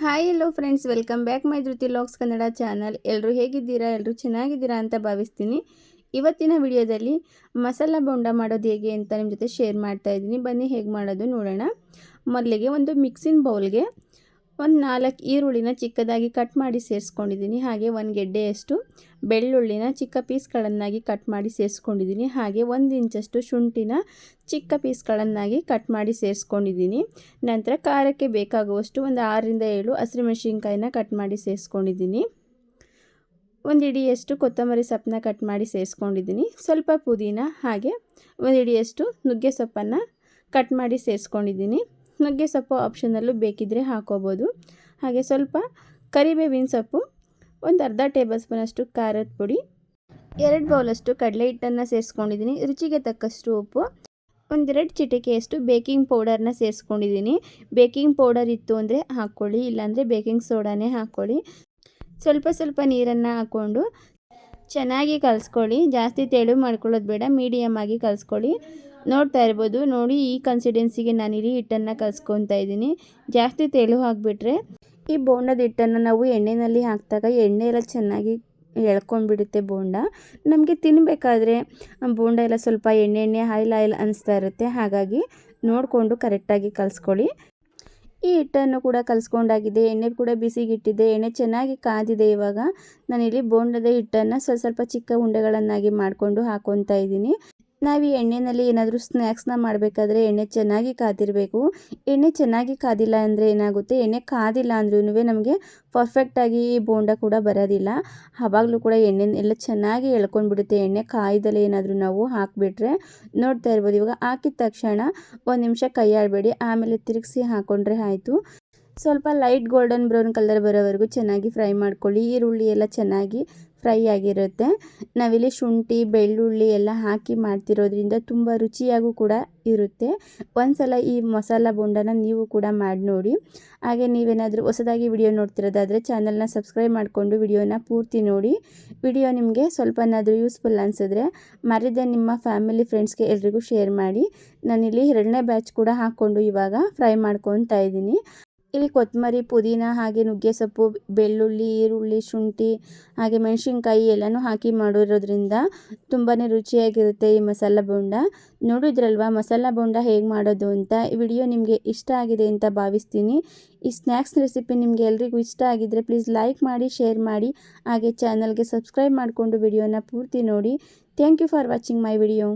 Hi hello friends welcome back my Dhruti vlogs Kannada channel ಎಲ್ಲರೂ ಹೇಗಿದ್ದೀರಾ? ಎಲ್ಲರೂ ಚೆನ್ನಾಗಿದ್ದೀರಾ ಅಂತ ಭಾವಿಸ್ತೀನಿ. ಇವತ್ತಿನ ವಿಡಿಯೋದಲ್ಲಿ ಮಸಾಲ ಬೋಂಡ ಮಾಡೋದು ಹೇಗೆ ಅಂತ ನಿಮ್ಮ ಜೊತೆ ಶೇರ್ ಮಾಡ್ತಾ ಇದ್ದೀನಿ. ಬನ್ನಿ, ಹೇಗೆ ಮಾಡೋದು ನೋಡೋಣ. ಮೊದಲಿಗೆ ಒಂದು ಮಿಕ್ಸಿನ ಬೌಲ್ಗೆ ಒಂದು ನಾಲ್ಕು ಈರುಳ್ಳಿನ ಚಿಕ್ಕದಾಗಿ ಕಟ್ ಮಾಡಿ ಸೇರಿಸ್ಕೊಂಡಿದ್ದೀನಿ. ಹಾಗೆ ಒಂದು ಗೆಡ್ಡೆಯಷ್ಟು ಬೆಳ್ಳುಳ್ಳಿನ ಚಿಕ್ಕ ಪೀಸ್ಗಳನ್ನಾಗಿ ಕಟ್ ಮಾಡಿ ಸೇರಿಸ್ಕೊಂಡಿದ್ದೀನಿ. ಹಾಗೆ ಒಂದು ಇಂಚಷ್ಟು ಶುಂಠಿನ ಚಿಕ್ಕ ಪೀಸ್ಗಳನ್ನಾಗಿ ಕಟ್ ಮಾಡಿ ಸೇರಿಸ್ಕೊಂಡಿದ್ದೀನಿ. ನಂತರ ಖಾರಕ್ಕೆ ಬೇಕಾಗುವಷ್ಟು ಒಂದು ಆರರಿಂದ ಏಳು ಹಸಿರುಮೆಣಸಿನ್ಕಾಯಿನ ಕಟ್ ಮಾಡಿ ಸೇರಿಸ್ಕೊಂಡಿದ್ದೀನಿ. ಒಂದು ಇಡಿಯಷ್ಟು ಕೊತ್ತಂಬರಿ ಸೊಪ್ಪನ್ನ ಕಟ್ ಮಾಡಿ ಸೇರಿಸ್ಕೊಂಡಿದ್ದೀನಿ. ಸ್ವಲ್ಪ ಪುದೀನ ಹಾಗೆ ಒಂದು ಇಡಿಯಷ್ಟು ನುಗ್ಗೆ ಸೊಪ್ಪನ್ನು ಕಟ್ ಮಾಡಿ ಸೇರಿಸ್ಕೊಂಡಿದ್ದೀನಿ. ನುಗ್ಗೆ ಸೊಪ್ಪು ಆಪ್ಷನಲ್ಲೂ ಬೇಕಿದ್ದರೆ ಹಾಕೋಬೋದು. ಹಾಗೆ ಸ್ವಲ್ಪ ಕರಿಬೇವಿನ ಸೊಪ್ಪು, ಒಂದು ಅರ್ಧ ಟೇಬಲ್ ಸ್ಪೂನಷ್ಟು ಖಾರದ ಪುಡಿ, ಎರಡು ಬೌಲಷ್ಟು ಕಡಲೆ ಹಿಟ್ಟನ್ನು ಸೇರಿಸ್ಕೊಂಡಿದ್ದೀನಿ. ರುಚಿಗೆ ತಕ್ಕಷ್ಟು ಉಪ್ಪು ಒಂದೆರಡು ಚಿಟಿಕೆಯಷ್ಟು ಬೇಕಿಂಗ್ ಪೌಡರ್ನ ಸೇರಿಸ್ಕೊಂಡಿದ್ದೀನಿ. ಬೇಕಿಂಗ್ ಪೌಡರ್ ಇತ್ತು ಅಂದರೆ ಹಾಕ್ಕೊಳ್ಳಿ, ಇಲ್ಲಾಂದರೆ ಬೇಕಿಂಗ್ ಸೋಡಾನೇ ಹಾಕ್ಕೊಳ್ಳಿ. ಸ್ವಲ್ಪ ಸ್ವಲ್ಪ ನೀರನ್ನು ಹಾಕ್ಕೊಂಡು ಚೆನ್ನಾಗಿ ಕಲಿಸ್ಕೊಳ್ಳಿ. ಜಾಸ್ತಿ ತೆಳು ಮಾಡ್ಕೊಳ್ಳೋದು ಬೇಡ ಮೀಡಿಯಮ್ ಆಗಿ ಕಲಿಸ್ಕೊಳ್ಳಿ. ನೋಡ್ತಾ ಇರ್ಬೋದು. ನೋಡಿ, ಈ ಕನ್ಸಿಡೆನ್ಸಿಗೆ ನಾನಿಲ್ಲಿ ಹಿಟ್ಟನ್ನು ಕಲ್ಸ್ಕೊತಾ ಇದ್ದೀನಿ. ಜಾಸ್ತಿ ತೆಳು ಹಾಕಿಬಿಟ್ರೆ ಈ ಬೋಂಡದ ಹಿಟ್ಟನ್ನು ನಾವು ಎಣ್ಣೆಯಲ್ಲಿ ಹಾಕಿದಾಗ ಎಣ್ಣೆ ಎಲ್ಲ ಚೆನ್ನಾಗಿ ಎಳ್ಕೊಂಡ್ಬಿಡುತ್ತೆ ಬೋಂಡ. ನಮಗೆ ತಿನ್ನಬೇಕಾದ್ರೆ ಬೋಂಡ ಎಲ್ಲ ಸ್ವಲ್ಪ ಎಣ್ಣೆ ಎಣ್ಣೆ, ಆಯಿಲ್ ಆಯಿಲ್ ಅನಿಸ್ತಾ ಇರುತ್ತೆ. ಹಾಗಾಗಿ ನೋಡಿಕೊಂಡು ಕರೆಕ್ಟಾಗಿ ಕಲಿಸ್ಕೊಳ್ಳಿ. ಈ ಹಿಟ್ಟನ್ನು ಕೂಡ ಕಲಿಸ್ಕೊಂಡಾಗಿದೆ. ಎಣ್ಣೆ ಕೂಡ ಬಿಸಿಗಿಟ್ಟಿದೆ. ಎಣ್ಣೆ ಚೆನ್ನಾಗಿ ಕಾದಿದೆ ಇವಾಗ. ನಾನಿಲ್ಲಿ ಬೋಂಡದ ಹಿಟ್ಟನ್ನು ಸ್ವಲ್ಪ ಸ್ವಲ್ಪ ಚಿಕ್ಕ ಉಂಡೆಗಳನ್ನಾಗಿ ಮಾಡಿಕೊಂಡು ಹಾಕೊತಾ ಇದ್ದೀನಿ. ನಾವು ಈ ಎಣ್ಣೆಯಲ್ಲಿ ಏನಾದರೂ ಸ್ನ್ಯಾಕ್ಸ್ನ ಮಾಡಬೇಕಾದ್ರೆ ಎಣ್ಣೆ ಚೆನ್ನಾಗಿ ಕಾದಿರಬೇಕು. ಎಣ್ಣೆ ಚೆನ್ನಾಗಿ ಕಾದಿಲ್ಲ ಅಂದರೆ ಏನಾಗುತ್ತೆ? ಎಣ್ಣೆ ಕಾದಿಲ್ಲ ಅಂದ್ರೂ ನಮಗೆ ಪರ್ಫೆಕ್ಟಾಗಿ ಬೋಂಡ ಕೂಡ ಬರೋದಿಲ್ಲ. ಆವಾಗಲೂ ಕೂಡ ಎಣ್ಣೆ ಎಲ್ಲ ಚೆನ್ನಾಗಿ ಎಳ್ಕೊಂಡ್ಬಿಡುತ್ತೆ. ಎಣ್ಣೆ ಕಾಯ್ದಲ್ಲೇ ಏನಾದರೂ ನಾವು ಹಾಕಿಬಿಟ್ರೆ ನೋಡ್ತಾ ಇರ್ಬೋದು. ಇವಾಗ ಹಾಕಿದ ತಕ್ಷಣ ಒಂದು ನಿಮಿಷ ಕೈ ಆಡಬೇಡಿ ಆಮೇಲೆ ತಿರುಗಿಸಿ ಹಾಕ್ಕೊಂಡ್ರೆ ಆಯಿತು. ಸ್ವಲ್ಪ ಲೈಟ್ ಗೋಲ್ಡನ್ ಬ್ರೌನ್ ಕಲರ್ ಬರೋವರೆಗೂ ಚೆನ್ನಾಗಿ ಫ್ರೈ ಮಾಡ್ಕೊಳ್ಳಿ. ಈರುಳ್ಳಿ ಎಲ್ಲ ಚೆನ್ನಾಗಿ ಫ್ರೈ ಆಗಿರುತ್ತೆ. ನಾವಿಲ್ಲಿ ಶುಂಠಿ, ಬೆಳ್ಳುಳ್ಳಿ ಎಲ್ಲ ಹಾಕಿ ಮಾಡ್ತಿರೋದ್ರಿಂದ ತುಂಬ ರುಚಿಯಾಗೂ ಕೂಡ ಇರುತ್ತೆ. ಒಂದು ಸಲ ಈ ಮಸಾಲ ಬೋಂಡನ ನೀವು ಕೂಡ ಮಾಡಿ ನೋಡಿ. ಹಾಗೆ ನೀವೇನಾದರೂ ಹೊಸದಾಗಿ ವಿಡಿಯೋ ನೋಡ್ತಿರೋದಾದರೆ ಚಾನಲ್ನ ಸಬ್ಸ್ಕ್ರೈಬ್ ಮಾಡಿಕೊಂಡು ವಿಡಿಯೋನ ಪೂರ್ತಿ ನೋಡಿ. ವಿಡಿಯೋ ನಿಮಗೆ ಸ್ವಲ್ಪನಾದರೂ ಯೂಸ್ಫುಲ್ ಅನಿಸಿದ್ರೆ ಮರಿದೆ ನಿಮ್ಮ ಫ್ಯಾಮಿಲಿ ಫ್ರೆಂಡ್ಸ್ಗೆ ಎಲ್ರಿಗೂ ಶೇರ್ ಮಾಡಿ. ನಾನಿಲ್ಲಿ ಎರಡನೇ ಬ್ಯಾಚ್ ಕೂಡ ಹಾಕ್ಕೊಂಡು ಇವಾಗ ಫ್ರೈ ಮಾಡ್ಕೊತಾ ಇದ್ದೀನಿ. ಇಲ್ಲಿ ಕೊತ್ತಂಬರಿ, ಪುದೀನ ಹಾಗೆ ನುಗ್ಗೆ ಸೊಪ್ಪು ಬೆಳ್ಳುಳ್ಳಿ, ಈರುಳ್ಳಿ, ಶುಂಠಿ ಹಾಗೆ ಮೆಣಸಿನ್ಕಾಯಿ ಎಲ್ಲನೂ ಹಾಕಿ ಮಾಡಿರೋದ್ರಿಂದ ತುಂಬಾ ರುಚಿಯಾಗಿರುತ್ತೆ ಈ ಮಸಾಲ ಬೋಂಡ. ನೋಡಿದ್ರಲ್ವಾ ಮಸಾಲ ಬೋಂಡ ಹೇಗೆ ಮಾಡೋದು ಅಂತ ಈ ವಿಡಿಯೋ ನಿಮಗೆ ಇಷ್ಟ ಆಗಿದೆ ಅಂತ ಭಾವಿಸ್ತೀನಿ. ಈ ಸ್ನ್ಯಾಕ್ಸ್ ರೆಸಿಪಿ ನಿಮಗೆ ಎಲ್ರಿಗೂ ಇಷ್ಟ ಆಗಿದ್ದರೆ ಪ್ಲೀಸ್ ಲೈಕ್ ಮಾಡಿ, ಶೇರ್ ಮಾಡಿ, ಹಾಗೆ ಚಾನಲ್ಗೆ ಸಬ್ಸ್ಕ್ರೈಬ್ ಮಾಡಿಕೊಂಡು ವಿಡಿಯೋನ ಪೂರ್ತಿ ನೋಡಿ. Thank you for watching my video.